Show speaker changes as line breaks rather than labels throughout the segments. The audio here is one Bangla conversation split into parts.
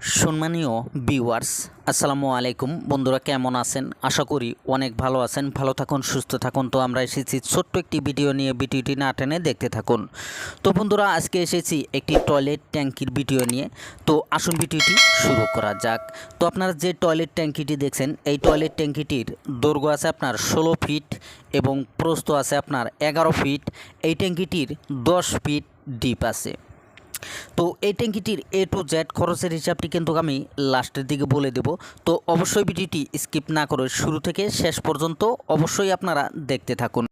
সম্মানীয় ভিউয়ার্স আসসালামু আলাইকুম। বন্ধুরা, কেমন আছেন? আশা করি অনেক ভালো আছেন। ভালো থাকুন, সুস্থ থাকুন। তো আমরা এসেছি ছোট্ট একটি ভিডিও নিয়ে ভিডিওটি না টেনে দেখতে থাকুন। তো বন্ধুরা, আজকে এসেছি একটি টয়লেট ট্যাঙ্কির ভিডিও নিয়ে। তো আসুন ভিডিওটি শুরু করা যাক। তো আপনারা যে টয়লেট ট্যাঙ্কিটি দেখছেন, এই টয়লেট ট্যাঙ্কিটির দৈর্ঘ্য আছে আপনার ষোলো ফিট এবং প্রস্থ আছে আপনার এগারো ফিট এই ট্যাঙ্কিটির দশ ফিট ডিপ আছে। তো এই ট্যাঙ্কিটির এ টু জেড খরচের হিসাবটি কিন্তু আমি লাস্টের দিকে বলে দেব। তো অবশ্যই ভিডিওটি স্কিপ না করে শুরু থেকে শেষ পর্যন্ত অবশ্যই আপনারা দেখতে থাকুন।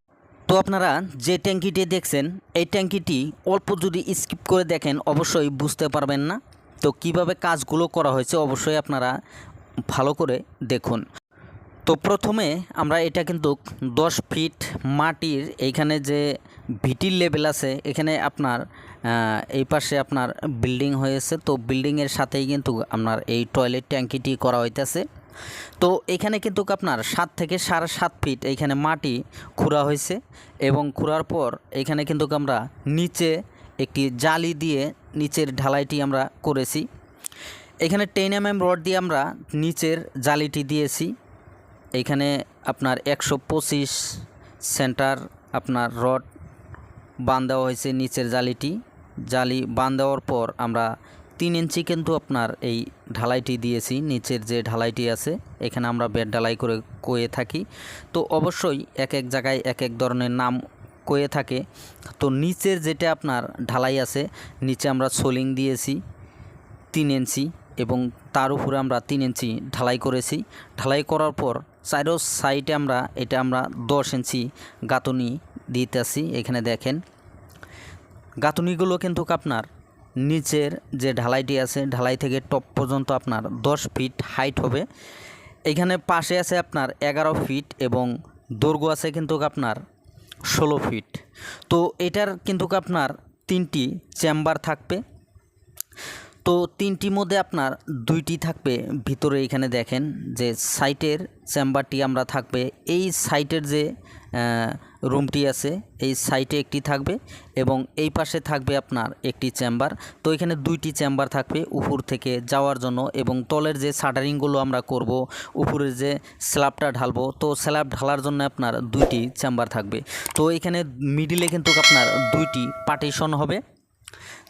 তো আপনারা যে ট্যাঙ্কিটি দেখছেন, এই ট্যাঙ্কিটি অল্প যদি স্কিপ করে দেখেন, অবশ্যই বুঝতে পারবেন না। তো কীভাবে কাজগুলো করা হয়েছে, অবশ্যই আপনারা ভালো করে দেখুন। তো প্রথমে আমরা এটা কিন্তু দশ ফিট মাটির এইখানে যে ভিটির লেভেল আছে, এখানে আপনার এই পাশে আপনার বিল্ডিং হয়েছে। তো বিল্ডিংয়ের সাথেই কিন্তু আপনার এই টয়লেট ট্যাঙ্কিটি করা হইতেছে। তো এখানে কিন্তু আপনার সাত থেকে সাড়ে সাত ফিট এইখানে মাটি খুঁড়া হয়েছে এবং খুঁড়ার পর এখানে কিন্তু আমরা নিচে একটি জালি দিয়ে নিচের ঢালাইটি আমরা করেছি। এখানে টেন এম এম রড দিয়ে আমরা নিচের জালিটি দিয়েছি। এইখানে আপনার একশো পঁচিশ সেন্টার আপনার রড বান দেওয়া হয়েছে নিচের জালিটি। জালি বান দেওয়ার পর আমরা তিন ইঞ্চি কিন্তু আপনার এই ঢালাইটি দিয়েছি, নিচের যে ঢালাইটি আছে, এখানে আমরা বেড ঢালাই করে কয়ে থাকি। তো অবশ্যই এক এক জায়গায় এক এক ধরনের নাম কয়ে থাকে। তো নিচের যেটা আপনার ঢালাই আছে, নিচে আমরা সোলিং দিয়েছি তিন ইঞ্চি এবং তার উপরে আমরা তিন ইঞ্চি ঢালাই করেছি। ঢালাই করার পর চারো সাইডে আমরা, এটা আমরা দশ ইঞ্চি গাঁথনি দিতেছি, এখানে দেখেন। গাঁথনিগুলো কিন্তু আপনার নিচের যে ঢালাইটি আছে, ঢালাই থেকে টপ পর্যন্ত আপনার দশ ফিট হাইট হবে। এখানে পাশে আছে আপনার এগারো ফিট এবং দৈর্ঘ্য আছে কিন্তু আপনার ষোলো ফিট। তো এটার কিন্তু আপনার তিনটি চেম্বার থাকবে। তো তিনটির মধ্যে আপনার দুইটি থাকবে। ভিতরে এখানে দেখেন যে সাইটের চেম্বারটি আমরা থাকবে। এই সাইটের যে রুমটি আছে, এই সাইটে একটি থাকবে এবং এই পাশে থাকবে আপনার একটি চেম্বার। তো এখানে দুইটি চেম্বার থাকবে উপর থেকে যাওয়ার জন্য এবং তলের যে শাটারিংগুলো আমরা করব উপরের যে স্ল্যাবটা ঢালবো, তো স্ল্যাব ঢালার জন্য আপনার দুইটি চেম্বার থাকবে। তো এখানে মিডিলে কিন্তু আপনার দুইটি পার্টিশন হবে।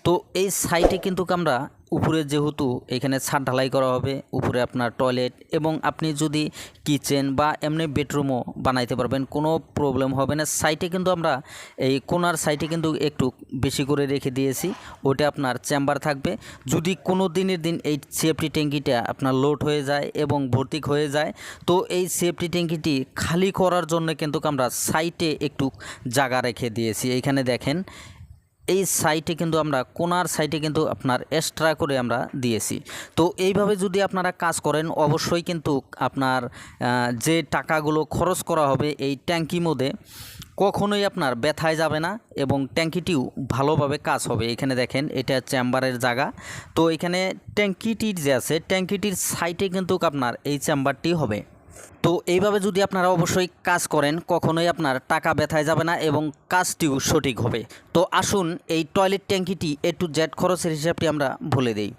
তো এই সাইটে কিন্তু আমরা উপরে যেহেতু এখানে ছাদ ঢালাই করা হবে, উপরে আপনার টয়লেট এবং আপনি যদি কিচেন বা এমনি বেডরুমও বানাইতে পারবেন, কোনো প্রবলেম হবে না। সাইটে কিন্তু আমরা এই কোনার সাইটে কিন্তু একটু বেশি করে রেখে দিয়েছি ওটা আপনার চেম্বার থাকবে। যদি কোনো দিনের দিন এই সেফটি ট্যাঙ্কিটা আপনার লোড হয়ে যায় এবং ভর্তি হয়ে যায়, তো এই সেফটি ট্যাঙ্কিটি খালি করার জন্য কিন্তু আমরা সাইটে একটু জায়গা রেখে দিয়েছি। এইখানে দেখেন এই সাইটে কিন্তু আমরা, কোনার সাইটে কিন্তু আপনার এক্সট্রা করে আমরা দিয়েছি। তো এইভাবে যদি আপনারা কাজ করেন, অবশ্যই কিন্তু আপনার যে টাকাগুলো খরচ করা হবে এই ট্যাঙ্কি মধ্যে কখনোই আপনার ব্যথায় যাবে না এবং ট্যাঙ্কিটিও ভালোভাবে কাজ হবে। এখানে দেখেন, এটা চেম্বারের জায়গা। তো এখানে ট্যাঙ্কিটির যে আছে, ট্যাঙ্কিটির সাইটে কিন্তু আপনার এই চেম্বারটি হবে। তো এইভাবে যদি আপনারা অবশ্যই কাজ করেন, কখনোই আপনার টাকা ব্যথায় যাবে না এবং কাজটিও সঠিক হবে। তো আসুন, এই টয়লেট ট্যাঙ্কিটি এ টু জেড খরচের হিসাবটি আমরা বলে দিই।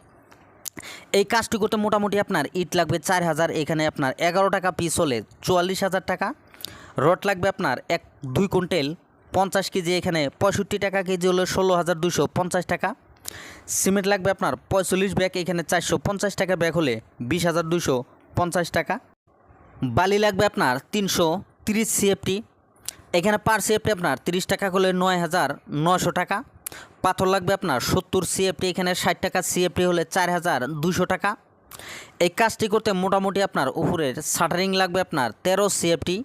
এই কাজটি করতে মোটামুটি আপনার ইট লাগবে চার হাজার, এখানে আপনার এগারো টাকা পিস হলে চুয়াল্লিশ হাজার টাকা। রড লাগবে আপনার এক, দুই কুইন্টেল, পঞ্চাশ কেজি, এখানে পঁয়ষট্টি টাকা কেজি হলে ষোলো হাজার দুশো পঞ্চাশ টাকা। সিমেন্ট লাগবে আপনার পঁয়তাল্লিশ ব্যাগ, এখানে চারশো পঞ্চাশ টাকা ব্যাগ হলে বিশ হাজার দুশো পঞ্চাশ টাকা। বালি লাগবে আপনার তিনশো তিরিশ সিএফটি। এখানে পার সিএফটি আপনার তিরিশ টাকা করলে নয় হাজার নশো টাকা। পাথর লাগবে আপনার সত্তর সিএফটি, এখানে ষাট টাকা সিএফটি হলে চার হাজার দুশো টাকা। এই কাজটি করতে মোটামুটি আপনার উপরের শাটারিং লাগবে আপনার তেরো সিএফটি।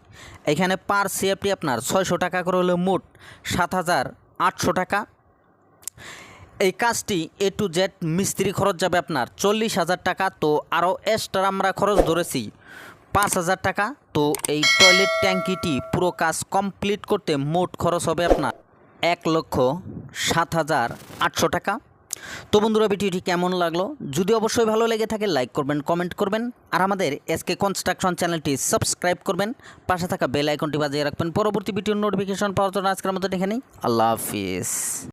এখানে পার সিএফটি আপনার ছয়শো টাকা করে হলে মোট সাত হাজার আটশো টাকা। এই কাজটি এ টু জেড মিস্ত্রি খরচ যাবে আপনার চল্লিশ হাজার টাকা। তো আরও এক্সট্রা আমরা খরচ ধরেছি পাঁচ হাজার টাকা। তো এই টয়লেট ট্যাঙ্কিটি পুরো কাজ কমপ্লিট করতে মোট খরচ হবে আপনার এক লক্ষ সাত হাজার আটশো টাকা। তো বন্ধুরা, ভিডিওটি কেমন লাগল? যদি অবশ্যই ভালো লেগে থাকে, লাইক করবেন, কমেন্ট করবেন, আর আমাদের এসকে কনস্ট্রাকশন চ্যানেলটি সাবস্ক্রাইব করবেন। পাশে থাকা বেল আইকনটি বাজিয়ে রাখবেন। পরবর্তী ভিডিওর নোটিফিকেশন পাওয়ার জন্য আজকের মতো এখানেই। আল্লাহ হাফিজ।